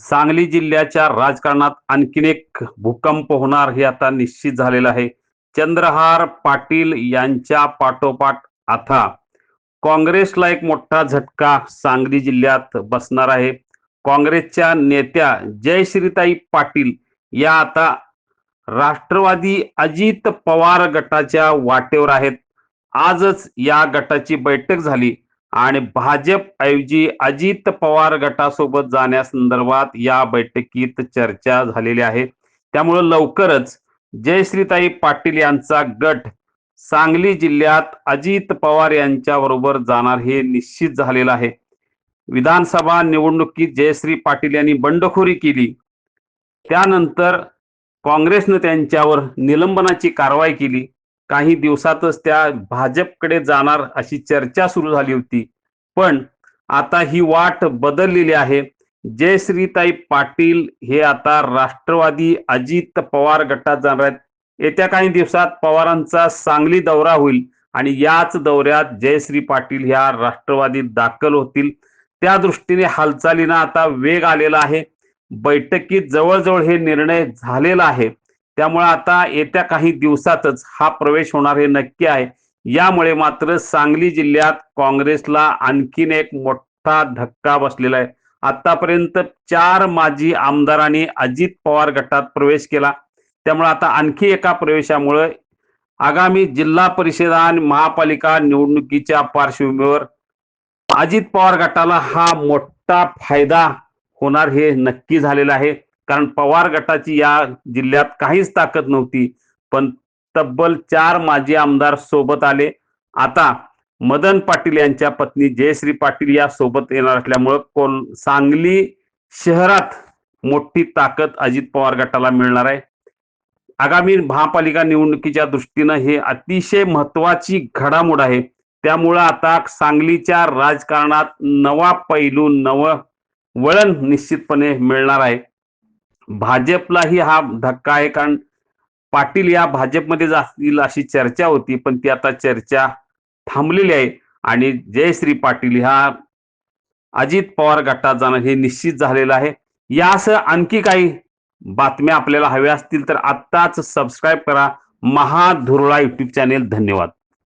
सांगली जिल्ह्याच्या राजकारणात आणखीन एक भूकंप होणार हे आता निश्चित झालेलं आहे. चंद्रहार पाटील यांच्या पाठोपाठ आता काँग्रेसला एक मोठा झटका सांगली जिल्ह्यात बसणार आहे. काँग्रेसच्या नेत्या जयश्रीताई पाटील या आता राष्ट्रवादी अजित पवार गटाच्या वाटेवर आहेत. आजच या गटाची बैठक झाली. आणि भाजप ऐवजी अजित पवार गटासोबत जाण्यासंदर्भात या बैठकीत चर्चा झालेली आहे. त्यामुळं लवकरच जयश्रीताई पाटील यांचा गट सांगली जिल्ह्यात अजित पवार यांच्या बरोबर जाणार हे निश्चित झालेलं आहे. विधानसभा निवडणुकीत जयश्री पाटील यांनी बंडखोरी केली. त्यानंतर काँग्रेसनं त्यांच्यावर निलंबनाची कारवाई केली. काही दिवसातच त्या भाजपकडे जाणार अशी चर्चा सुरू झाली होती. पण आता ही वाट बदललेली आहे. जयश्रीताई पाटील हे आता राष्ट्रवादी अजित पवार गटात जाणार आहेत. येत्या काही दिवसात पवारांचा सांगली दौरा होईल आणि याच दौऱ्यात जयश्री पाटील ह्या राष्ट्रवादीत दाखल होतील. त्या दृष्टीने हालचालींना आता वेग आलेला आहे. बैठकीत जवळजवळ हे निर्णय झालेला आहे. त्यामुळे आता येत्या काही दिवसातच हा प्रवेश होणार हे नक्की आहे. यामुळे मात्र सांगली जिल्ह्यात काँग्रेसला आणखीन एक मोठा धक्का बसलेला आहे. आतापर्यंत चार माजी आमदारांनी अजित पवार गटात प्रवेश केला. त्यामुळे आता आणखी एका प्रवेशामुळे आगामी जिल्हा परिषद आणि महापालिका निवडणुकीच्या पार्श्वभूमीवर अजित पवार गटाला हा मोठा फायदा होणार हे नक्की झालेलं आहे. कारण पवार गटाची या जिल्ह्यात काहीच ताकद नव्हती पण तब्बल चार माजी आमदार सोबत आले. आता मदन पाटील यांच्या पत्नी जयश्री पाटील या सोबत येणार असल्यामुळं कोल सांगली शहरात मोठी ताकद अजित पवार गटाला मिळणार आहे. आगामी महापालिका निवडणुकीच्या दृष्टीनं हे अतिशय महत्वाची घडामोड आहे. त्यामुळं आता सांगलीच्या राजकारणात नवा पैलू नवं वळण निश्चितपणे मिळणार आहे. भाजपलाही हा धक्का आहे. कारण पाटील या भाजपमध्ये जातील अशी चर्चा होती पण ती आता चर्चा थांबलेली आहे. आणि जयश्री पाटील ह्या अजित पवार गटात जाणं हे निश्चित झालेलं आहे. यासह आणखी काही बातम्या आपल्याला हव्या असतील तर आत्ताच सबस्क्राईब करा. महाधुरळा युट्यूब चॅनेल धन्यवाद.